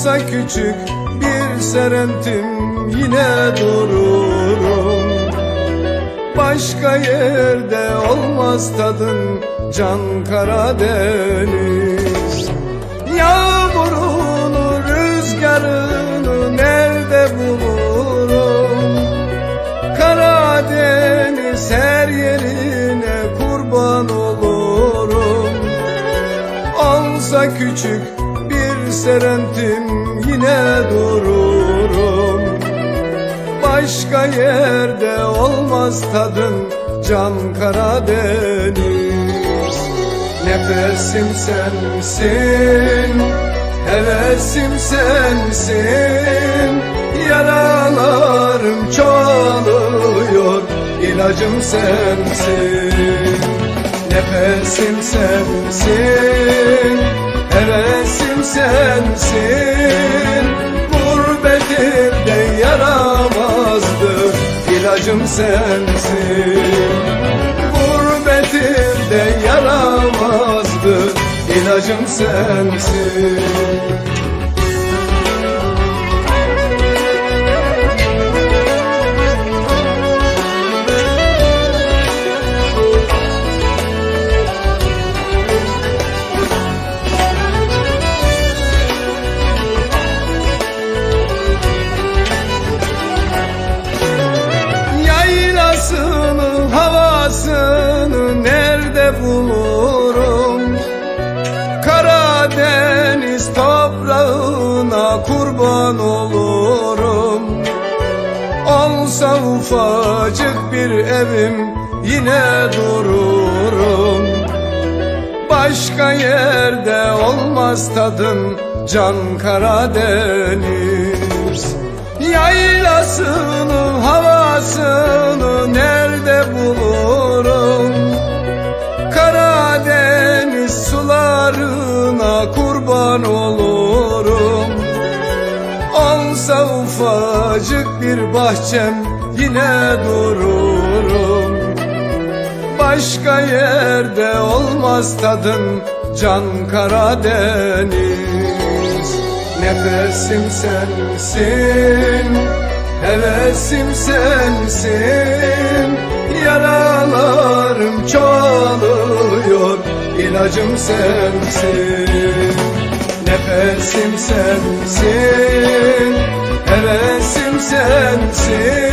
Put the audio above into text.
Olsa küçük bir serentim yine dururum Başka yerde olmaz tadın can Karadeniz Yağmurunu rüzgarını nerede bulurum? Karadeniz her yerine kurban olurum. Olsa küçük serentim yine dururum. Başka yerde olmaz tadın can Karadeniz Nefesim sensin, hevesim sensin. Yaralarım çoğalıyor, ilacım sensin. Nefesim sensin, hevesim sensin. Gurbetimde yaramazdı, ilacım sensin. Gurbetimde yaramazdı, ilacım sensin bulurum? Karadeniz toprağına kurban olurum. Olsa ufacık bir evim yine dururum. Başka yerde olmaz tadın can Karadeniz Yaylasının havasını kurban olurum. Olsa ufacık bir bahçem yine dururum. Başka yerde olmaz tadın can Karadeniz Nefesim sensin, hevesim sensin. Yaralarım çoğalıyor, ilacım sensin Nefesim sensin, hevesim sensin